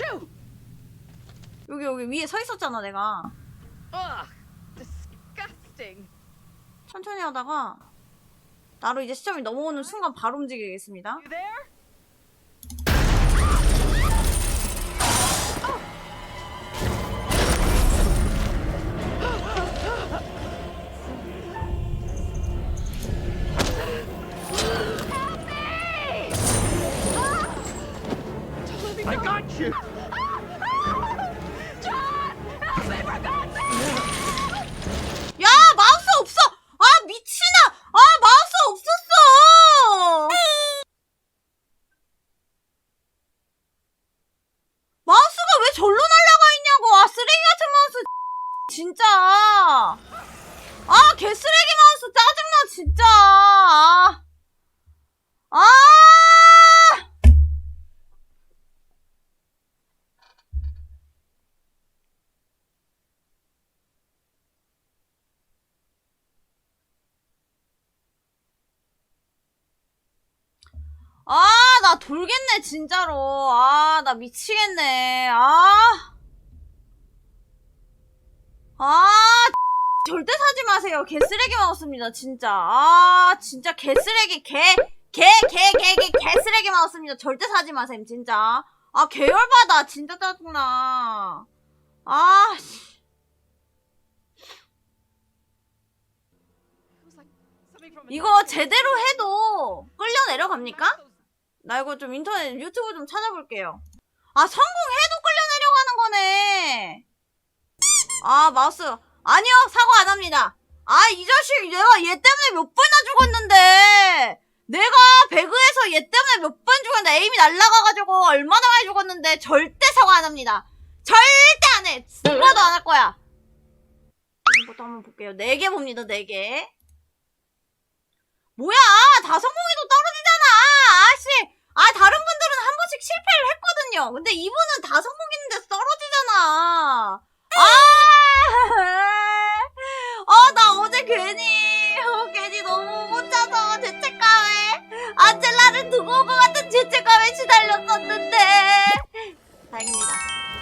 Shoo! 여기 여기 위에 서 있었잖아 내가 Ugh, disgusting. 천천히 하다가 나로 이제 시점이 넘어오는 순간 바로 움직이겠습니다 You there? I got you! 야 마우스 없어. 아 미친아. 아 마우스 없었어. 마우스가 왜 절로 날라가 있냐고. 아 쓰레기 같은 마우스. 진짜. 아 개쓰레기 마우스 짜증나 진짜. 아, 아, 나 돌겠네, 진짜로. 아, 나 미치겠네. 아. 아, 절대 사지 마세요. 개쓰레기 마우스입니다, 진짜. 아, 진짜 개쓰레기, 개, 개, 개, 개, 개, 개쓰레기 마우스입니다. 절대 사지 마셈, 진짜. 아, 계열받아. 진짜 짜증나. 아, 씨. 이거 제대로 해도 끌려 내려갑니까? 나 이거 좀 인터넷 유튜브 좀 찾아볼게요. 아 성공해도 끌려 내려가는 거네. 아 마우스 아니요 사과 안 합니다. 아 이 자식 내가 얘 때문에 몇 번이나 죽었는데 내가 배그에서 얘 때문에 몇 번 죽었는데 에임이 날라가가지고 얼마나 많이 죽었는데 절대 사과 안 합니다. 절대 안 해. 죽어도 안 할 거야. 이것도 한번 볼게요. 네 개 봅니다. 네 개. 뭐야 다 성공 아니에요. 근데 이분은 다 성공했는데 떨어지잖아. 아! 아, 나 어제 괜히, 어, 괜히 너무 못 자서 죄책감에, 아젤라를 두고 온 것 같은 죄책감에 시달렸었는데. 다행입니다.